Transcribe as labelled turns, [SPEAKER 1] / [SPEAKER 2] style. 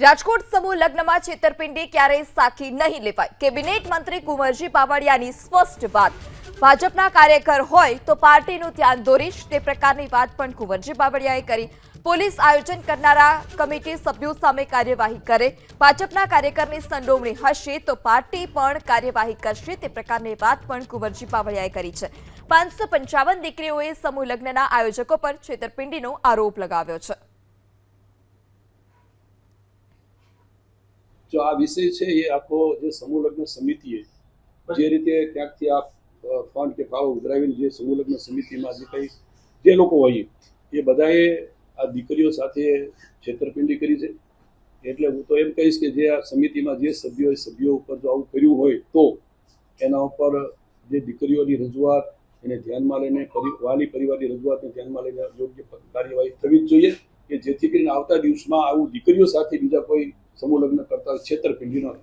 [SPEAKER 1] રાજકોટ સમૂહ લગ્નમાં છેતરપિંડી ક્યારેય સાખી નહીં લેવાય. કેબિનેટ મંત્રી કુંવરજી બાવળિયાની સ્પષ્ટ વાત. ભાજપના કાર્યકર હોય તો પાર્ટીનું ધ્યાન દોરીશ. તે પ્રકારની વાત પણ કુંવરજી બાવળિયાએ કરી. પોલીસ આયોજન કરનારા કમિટી સભ્યો સામે કાર્યવાહી કરે. ભાજપના કાર્યકરની સંડોવણી હશે તો પાર્ટી પણ કાર્યવાહી કરશે. તે પ્રકારની વાત પણ કુંવરજી બાવળિયાએ કરી છે. પાંચસો પંચાવન દીકરીઓએ સમૂહ લગ્નના આયોજકો પર છેતરપિંડીનો આરોપ લગાવ્યો છે.
[SPEAKER 2] જો આ વિષય છે એ આખો જે સમૂહ લગ્ન સમિતિએ જે રીતે ક્યાંકથી આ ફંડ કે ભાવ ઉધરાવીને જે સમૂહ લગ્ન સમિતિમાં જે કંઈ જે લોકો હોય એ બધાએ આ દીકરીઓ સાથે છેતરપિંડી કરી છે. એટલે હું તો એમ કહીશ કે જે આ સમિતિમાં જે સભ્યો હોય સભ્યો ઉપર જો આવું કર્યું હોય તો એના ઉપર જે દીકરીઓની રજૂઆત એને ધ્યાનમાં લઈને વાલી પરિવારની રજૂઆતને ધ્યાનમાં લઈને યોગ્ય કાર્યવાહી થવી જ જોઈએ. કે જેથી કરીને આવતા દિવસમાં આવું દીકરીઓ સાથે બીજા કોઈ સમૂહ લગ્ન કરતા છેતરપિંડી ન થાય